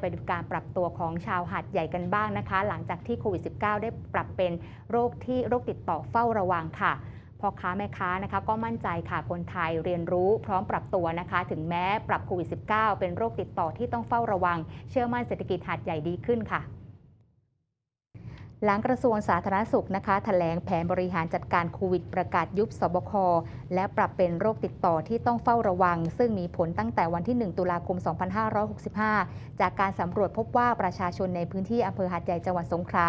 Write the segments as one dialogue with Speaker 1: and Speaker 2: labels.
Speaker 1: ไปดูการปรับตัวของชาวหาดใหญ่กันบ้างนะคะ หลังจากที่โควิด -19 ได้ปรับเป็นโรคที่โรคติดต่อเฝ้าระวังค่ะพ่อค้าแม่ค้านะคะ ก็มั่นใจค่ะคนไทยเรียนรู้พร้อมปรับตัวนะคะ ถึงแม้ปรับโควิด -19 เป็นโรคติดต่อที่ต้องเฝ้าระวัง เชื่อมั่นเศรษฐกิจหาดใหญ่ดีขึ้นค่ะ หลังกระทรวงสาธารณสุขนะคะแถลงแผนบริหารจัดการโควิดประกาศยุบสบค และปรับเป็นโรคติดต่อที่ต้องเฝ้าระวัง ซึ่งมีผลตั้งแต่วันที่ 1 ตุลาคม 2565 จากการสำรวจพบว่าประชาชนในพื้นที่อำเภอหาดใหญ่จังหวัดสงขลา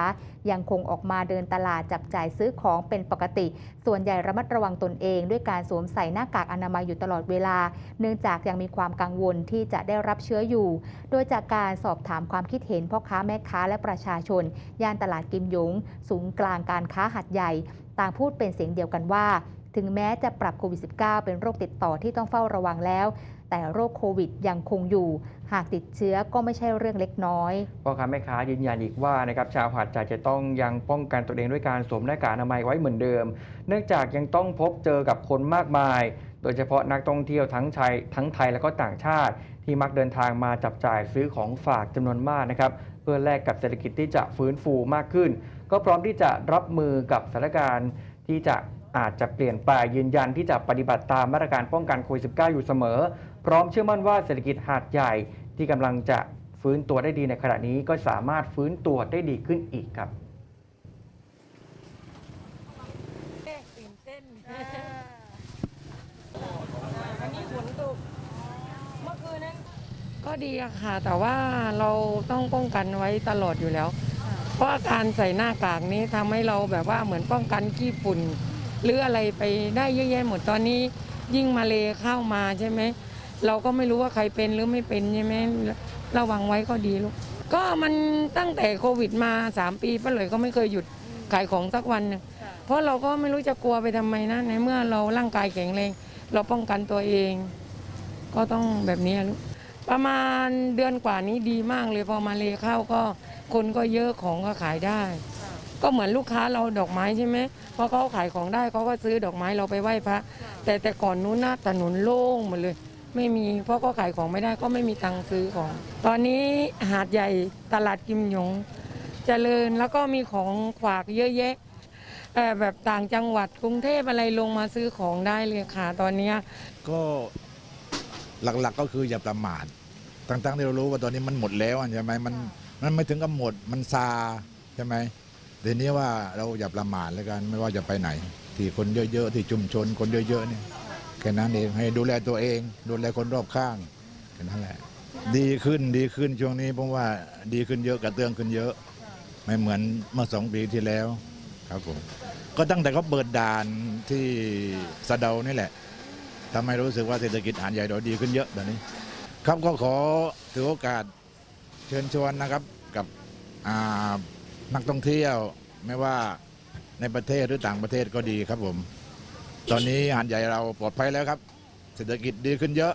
Speaker 1: ยังคงออกมาเดินตลาดจับจ่ายซื้อของเป็นปกติ ส่วนใหญ่ระมัดระวังตนเอง ด้วยการสวมใส่หน้ากากอนามัยอยู่ตลอดเวลา เนื่องจากยังมีความกังวลที่จะได้รับเชื้ออยู่ โดยจากการสอบถามความคิดเห็นพ่อค้าแม่ค้าและประชาชนย่านตลาดกิมหยง ศูนย์กลางการค้าหัดใหญ่ ต่างพูดเป็นเสียงเดียวกันว่า ถึงแม้จะปรับโควิด -19 เป็นโรคติดต่อที่ต้องเฝ้าระวังแล้ว แต่โรคโควิดยังคงอยู่ หากติดเชื้อก็ไม่ใช่เรื่องเล็กน้อย
Speaker 2: พ่อค้าแม่ค้ายืนยันอีกว่านะครับชาวหาดใหญ่จะต้องยังป้องกันตัวเองด้วยการสวมหน้ากากอนามัยไว้เหมือนเดิม เนื่องจากยังต้องพบเจอกับคนมากมาย โดยเฉพาะนักท่องเที่ยวทั้งไทยทั้งไทยและก็ต่างชาติ ที่มักเดินทางมาจับจ่ายซื้อของฝากจำนวนมากนะครับเพื่อแลกกับเศรษฐกิจที่จะฟื้นฟูมากขึ้น ก็พร้อมที่จะรับมือกับสถานการณ์ที่จะ อาจจะเปลี่ยนแปลงยืนยันที่จะปฏิบัติตามมาตรการป้องกันโควิด -19 อยู่เสมอ พร้อมเชื่อมั่นว่าเศรษฐกิจหาดใหญ่ที่กำลังจะฟื้นตัวได้ดีในขณะนี้ก็สามารถฟื้นตัวได้ดีขึ้นอีกครับ
Speaker 3: ตื่นเต้นวันนี้ฝนตกเมื่อคืนนั้น ก็ดีค่ะ แต่ว่าเราต้องป้องกันไว้ตลอดอยู่แล้ว เพราะการใส่หน้ากากนี้ทำให้เราแบบว่าเหมือนป้องกันขี้ฝุ่น หรืออะไรไปได้เยอะแยะหมดตอนนี้ ยิ่งมาเลเข้ามาใช่ไหมเราก็ไม่รู้ว่าใครเป็นหรือไม่เป็นใช่ไหมระวังไว้ก็ดีลูกก็มันตั้งแต่โควิดมา 3 ปีป้าเลยก็ไม่เคยหยุดขายของสักวันนึงเพราะเราก็ไม่รู้จะกลัวไปทำไมนะในเมื่อเราร่างกายแข็งแรงเราป้องกันตัวเอง ก็ต้องแบบนี้ลูกประมาณเดือนกว่านี้ดีมากเลยพอมาเลเข้าก็คนก็เยอะของก็ขายได้ ก็เหมือนลูกค้าเราดอกไม้ใช่ไหมเพราะเขาขายของได้เขาก็ซื้อดอกไม้เราไปไหว้พระ แต่แต่ก่อนนู้นหน้าถนนโล่งหมดเลย ไม่มีเพราะก็ขายของไม่ได้ก็ไม่มีตังค์ซื้อของ ตอนนี้หาดใหญ่ตลาดกิมหยงเจริญแล้วก็มีของฝากเยอะแยะแบบต่างจังหวัดกรุงเทพอะไรลงมาซื้อของได้เลยค่ะตอนนี้
Speaker 4: ก็หลักๆก็คืออย่าประมาททั้งๆที่เรารู้ว่าตอนนี้มันหมดแล้วใช่ไหมมันมันไม่ถึงกับหมดมันซาใช่ไหม ทีนี้ว่าเราอย่าประมาทแล้วกันไม่ว่าจะไปไหน ที่คนเยอะๆที่ชุมชนคนเยอะๆเนี่ยแค่นั้นเองให้ดูแลตัวเอง ดูแลคนรอบข้างแค่นั้นแหละ ดีขึ้นดีขึ้นช่วงนี้ผมว่าดีขึ้นเยอะกระเตื้องขึ้นเยอะ ไม่เหมือนเมื่อสองปีที่แล้วครับผมก็ตั้งแต่เขาเปิดด่านที่สะเดานี่แหละทำให้รู้สึกว่าเศรษฐกิจหาดใหญ่เราดีขึ้นเยอะตอนนี้ ครับก็ขอถือโอกาสเชิญชวนนะครับกับอ่า นักท่องเที่ยวไม่ว่าในประเทศหรือต่างประเทศก็ดีครับผม ตอนนี้หาดใหญ่เราปลอดภัยแล้วครับ เศรษฐกิจดีขึ้นเยอะ